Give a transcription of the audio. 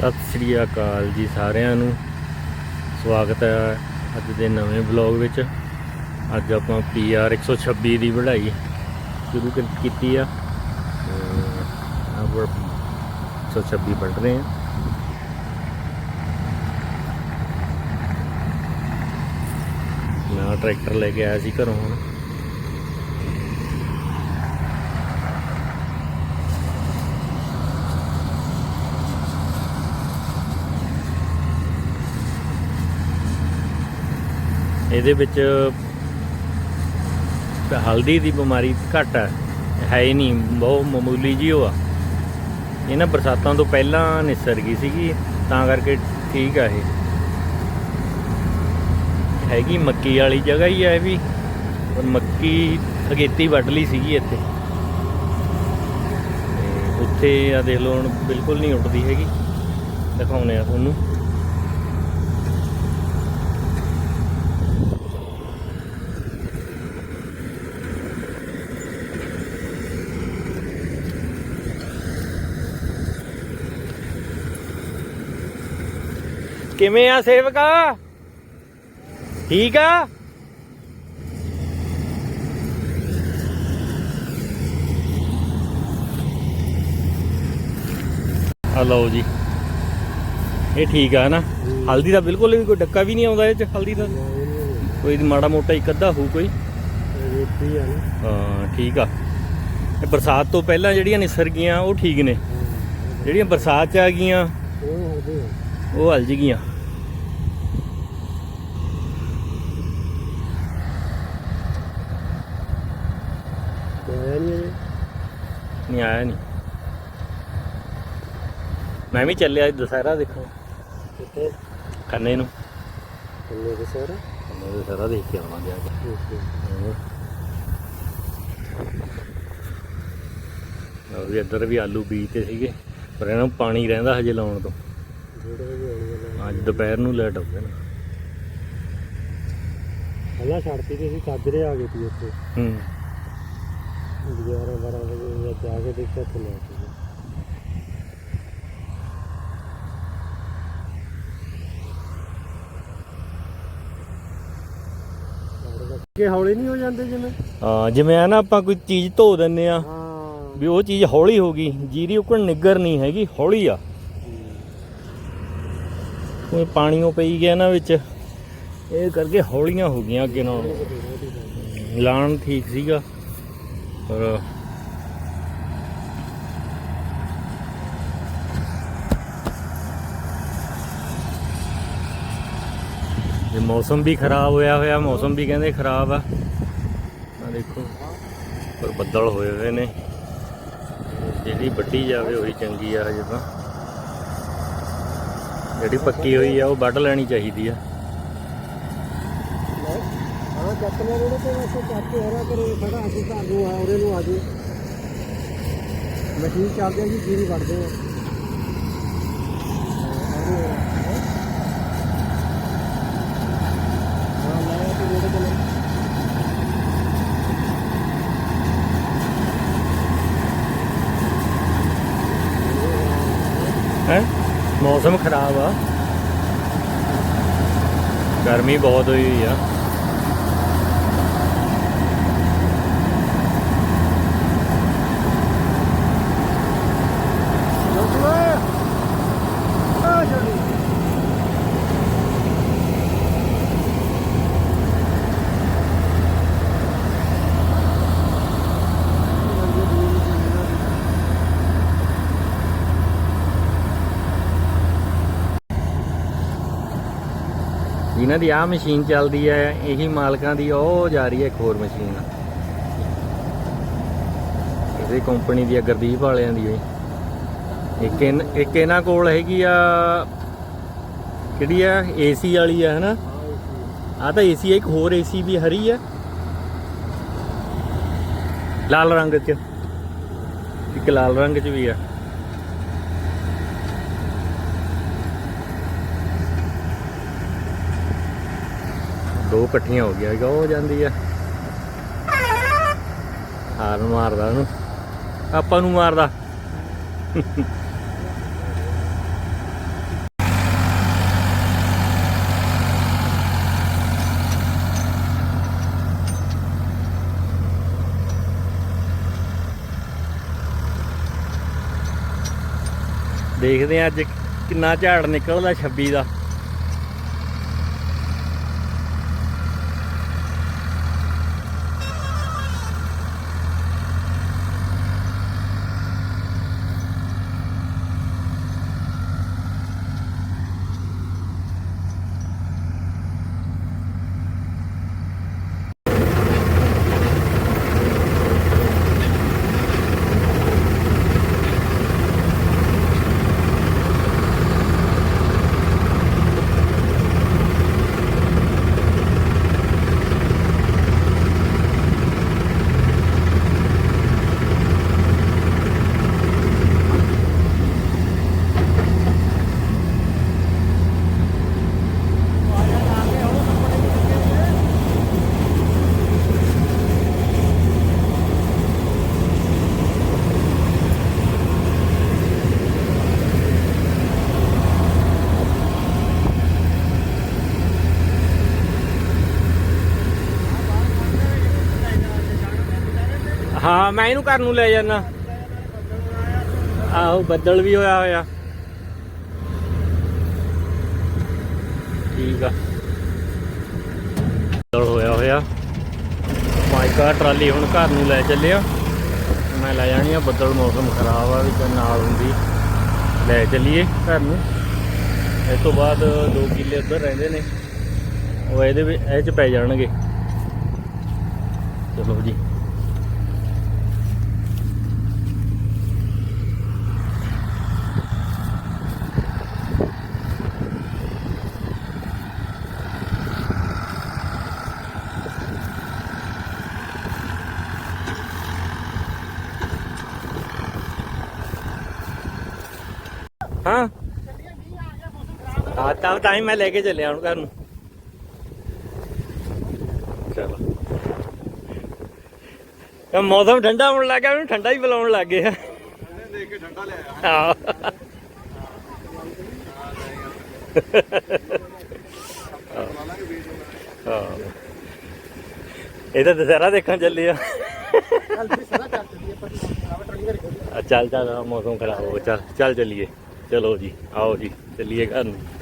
ਸਤਿ ਸ੍ਰੀ ਅਕਾਲ ਜੀ ਸਾਰਿਆਂ ਨੂੰ। ਸਵਾਗਤ ਹੈ ਅੱਜ ਦੇ ਨਵੇਂ ਵਲੌਗ ਵਿੱਚ। ਅੱਜ ਆਪਾਂ PR 126 ਦੀ ਵਢਾਈ ਸ਼ੁਰੂ ਕਰ- ਕੀਤੀ ਆ। ਆਵਰ 126 ਵੱਢ ਰਹੇ ਆ। ਨਾ ਟਰੈਕਟਰ ਲੈ ਕੇ ਆਇਆ ਸੀ ਘਰੋਂ ਹੁਣ। ਇਹਦੇ ਵਿੱਚ ਹਲਦੀ ਦੀ ਬਿਮਾਰੀ ਘੱਟ ਹੈ ਹੈ ਹੀ ਨਹੀਂ, ਬਹੁਤ ਮਾਮੂਲੀ ਜੀ ਉਹ ਆ। ਇਹ ਨਾ ਬਰਸਾਤਾਂ ਤੋਂ ਪਹਿਲਾਂ ਨਿਸਰ ਗਈ ਸੀਗੀ, ਤਾਂ ਕਰਕੇ ਠੀਕ ਆ ਇਹ। ਹੈਗੀ ਮੱਕੀ ਵਾਲੀ ਜਗ੍ਹਾ ਹੀ ਆ ਇਹ ਵੀ, ਪਰ ਮੱਕੀ ਅਗੇਤੀ ਵੱਢ ਲਈ ਸੀਗੀ ਇੱਥੇ। ਉੱਥੇ ਆ ਦੇਖ ਲਓ ਹੁਣ ਬਿਲਕੁਲ ਨਹੀਂ ਉੱਡਦੀ ਹੈਗੀ ਦਿਖਾਉਨੇ ਆ ਤੁਹਾਨੂੰ। ਕਿਵੇਂ ਆ ਸੇਵਕਾ? ਠੀਕ ਆ? ਆ ਲਓ ਜੀ। ਇਹ ਠੀਕ ਆ ਨਾ? ਹਲਦੀ ਦਾ ਬਿਲਕੁਲ ਵੀ ਕੋਈ ਡੱਕਾ ਵੀ ਨਹੀਂ ਆਉਂਦਾ ਇਹ ਚ ਹਲਦੀ ਦਾ। ਕੋਈ ਮਾੜਾ ਮੋਟਾ ਇੱਕ ਅੱਧਾ ਹੋਊ ਕੋਈ। ਰੇਤੀ ਆ ਨਾ। ਹਾਂ ਠੀਕ ਆ। ਇਹ ਬਰਸਾਤ ਤੋਂ ਪਹਿਲਾਂ ਜਿਹੜੀਆਂ ਨਿਸਰ ਗਈਆਂ ਉਹ ਠੀਕ ਨੇ। ਜਿਹੜੀਆਂ ਬਰਸਾਤ ਚ ਆ ਗਈਆਂ ਉਹ ਉਹ ਹਲ ਗਈਆਂ। ਨਹੀਂ ਆਇਆ ਨਹੀਂ। ਮੈਂ ਵੀ ਚੱਲਿਆ ਅੱਜ ਦੁਸਹਿਰਾ ਦੇਖੋ ਕਿੱਥੇ? ਖੰਨੇ ਨੂੰ। ਥੱਲੇ ਦੇ ਸਾਰਾ ਖੰਨੇ ਦੁਸਹਿਰਾ ਦੇਖ ਕੇ ਆਵਾਂਗੇ ਅੱਜ ਵੀ ਇੱਧਰ ਵੀ ਆਲੂ ਬੀਜਤੇ ਸੀਗੇ ਪਰ ਇਹਨਾਂ ਨੂੰ ਪਾਣੀ ਰਹਿੰਦਾ ਹਜੇ ਲਾਉਣ ਤੋਂ। ਅੱਜ ਦੁਪਹਿਰ ਨੂੰ ਲੈਟ ਆਉਂਦੇ ਨੇ। ਪਹਿਲਾਂ ਛੱਡਤੀ ਤੇ ਅਸੀਂ ਕਾਜਰੇ ਆ ਗਏ ਸੀ ਉੱਥੇ। ਹੂੰ। 11 12 ਵਜੇ ਜਾਂ ਕੇ ਦੇਖਿਆ ਤੇ ਲੈ ਕੇ ਕਿ ਹੌਲੀ ਨਹੀਂ ਹੋ ਜਾਂਦੇ ਜਿਵੇਂ? ਹਾਂ ਜਿਵੇਂ ਆ ਨਾ ਆਪਾਂ ਕੋਈ ਚੀਜ਼ ਧੋ ਦਿੰਨੇ ਆ। ਹਾਂ। ਵੀ ਉਹ ਚੀਜ਼ ਹੌਲੀ ਹੋ ਗਈ ਜੀਰੀ ਉੱਕਣ ਨਿੱਗਰ ਨਹੀਂ ਹੈਗੀ ਹੌਲੀ ਆ। ਕੋਈ ਪਾਣੀ ਉਹ ਪਈ ਗਿਆ ਨਾ ਵਿੱਚ। ਇਹ ਕਰਕੇ ਹੌਲੀਆਂ ਹੋ ਗਈਆਂ ਅੱਗੇ ਨਾਲ। ਲਾਣ ਠੀਕ ਸੀਗਾ। ਪਰ ਇਹ ਮੌਸਮ ਵੀ ਖਰਾਬ ਹੋਇਆ ਹੋਇਆ, ਮੌਸਮ ਵੀ ਕਹਿੰਦੇ ਖਰਾਬ ਆ। ਆ ਦੇਖੋ, ਪਰ ਬੱਦਲ ਹੋਏ ਹੋਏ ਨੇ। ਜਿਹੜੀ ਵੱਡੀ ਜਾਵੇ, ਉਹੀ ਚੰਗੀ ਆ ਹਜੇ ਤਾਂ। ਜਿਹੜੀ ਪੱਕੀ ਹੋਈ ਆ, ਉਹ ਵੱਢ ਲੈਣੀ ਚਾਹੀਦੀ ਆ। ਹਾਂ, ਚੱਕ ਲੈ ਰੋੜੇ ਤੇ ਵੈਸੇ ਚੱਕ ਕੇ ਹਰਾ ਕਰੇ ਖੜਾ, ਅਸੀਂ ਘਰ ਨੂੰ ਆ, ਉਹਦੇ ਨੂੰ ਆ ਜੀ ਮਸ਼ੀਨ ਚੱਲਦੀ ਆ ਜੀ, ਜੀਰੀ ਵੜਦੇ ਆ ਹਾਂ ਲਾਇਆ ਤੇ ਰੋੜੇ ਤੇ ਹੈ ਮੌਸਮ ਖਰਾਬ ਆ। ਗਰਮੀ ਬਹੁਤ ਹੋਈ ਹੋਈ ਆ ਆ ਜਲਦੀ ਜਿਨ੍ਹਾਂ ਦੀ ਆਹ ਮਸ਼ੀਨ ਚੱਲਦੀ ਹੈ, ਇਹੀ ਮਾਲਕਾਂ ਦੀ ਉਹ ਜਾ ਰਹੀ ਹੈ ਇੱਕ ਹੋਰ ਮਸ਼ੀਨ। ਇਹਦੇ ਕੰਪਨੀ ਦੀ ਆ ਗੁਰਦੀਪ ਵਾਲਿਆਂ ਦੀ ਹੋਈ ਇੱਕ ਇਨ- ਇੱਕ ਇਹਨਾਂ ਕੋਲ ਹੈਗੀ ਆ, ਕਿਹੜੀ ਆ? ਏਸੀ ਵਾਲੀ ਆ, ਹਨਾ? ਆ ਤਾਂ ਏਸੀ ਇੱਕ ਹੋਰ ਏਸੀ ਵੀ ਹਰੀ ਆ। ਲਾਲ ਰੰਗ ਚ। ਇੱਕ ਲਾਲ ਰੰਗ ਚ ਵੀ ਆ। ਦੋ ਇਕੱਠੀਆਂ ਹੋ ਗਈਆਂ ਹੋ ਜਾਂਦੀ ਆ? ਹਾਰ ਨੂੰ ਮਾਰਦਾ ਉਹਨੂੰ। ਆਪਾਂ ਨੂੰ ਮਾਰਦਾ। ਦੇਖਦੇ ਆ ਅੱਜ ਕਿੰਨਾ ਝਾੜ ਨਿਕਲਦਾ 26 ਦਾ। ਹਾਂ, ਮੈਂ ਇਹਨੂੰ ਘਰ ਨੂੰ ਲੈ ਜਾਣਾ ਆਹੋ, ਬੱਦਲ ਵੀ ਹੋਇਆ ਹੋਇਆ। ਠੀਕ ਆ। ਬੱਦਲ ਹੋਇਆ ਹੋਇਆ। ਮਾਈਕਾ ਟਰਾਲੀ ਹੁਣ ਘਰ ਨੂੰ ਲੈ ਚੱਲਿਆ ਮੈਂ ਲੈ ਜਾਣੀ ਆ, ਬੱਦਲ ਮੌਸਮ ਖਰਾਬ ਆ, ਵੀ ਤੇ ਨਾਲ ਹੁੰਦੀ। ਲੈ ਚੱਲੀਏ ਘਰ ਨੂੰ। ਇਸ ਤੋਂ ਬਾਅਦ ਦੋ ਕਿੱਲੇ ਉੱਧਰ ਰਹਿੰਦੇ ਨੇ। ਉਹ ਇਹਦੇ ਵਿੱਚ ਇਹ ਚ ਪੈ ਜਾਣਗੇ। ਚਲੋ ਜੀ। ਹਾਂ। ਹਾਂ ਤਾਂ ਤਾਂ ਹੀ ਮੈਂ ਲੈ ਕੇ ਚੱਲਿਆ ਹੁਣ ਘਰ ਨੂੰ। ਚਲੋ। ਇਹ ਮੌਸਮ ਠੰਡਾ ਹੋਣ ਲੱਗਾ ਮੈਨੂੰ ਠੰਡਾ ਹੀ ਬੁਲਾਉਣ ਲੱਗ ਗਿਆ ਦੇਖ ਕੇ ਠੰਡਾ ਲਿਆਇਆ ਹਾਂ। ਹਾਂ। ਇਹ ਤਾਂ ਦੁਸਹਿਰਾ ਦੇਖਣ ਚੱਲੇ ਆ। ਚੱਲ ਵੀ ਸਾਰਾ ਚੱਲ ਚੱਲੀਏ ਪਰ ਟਰਾਲੀ ਘਰੇ ਖੜੀ। ਆ ਚੱਲ ਚੱਲ ਆਹ ਮੌਸਮ ਖਰਾਬ ਹੋ ਚੱਲ ਚੱਲ ਚੱਲੀਏ। ਚਲੋ ਜੀ ਆਓ ਜੀ ਚੱਲੀਏ ਘਰ ਨੂੰ।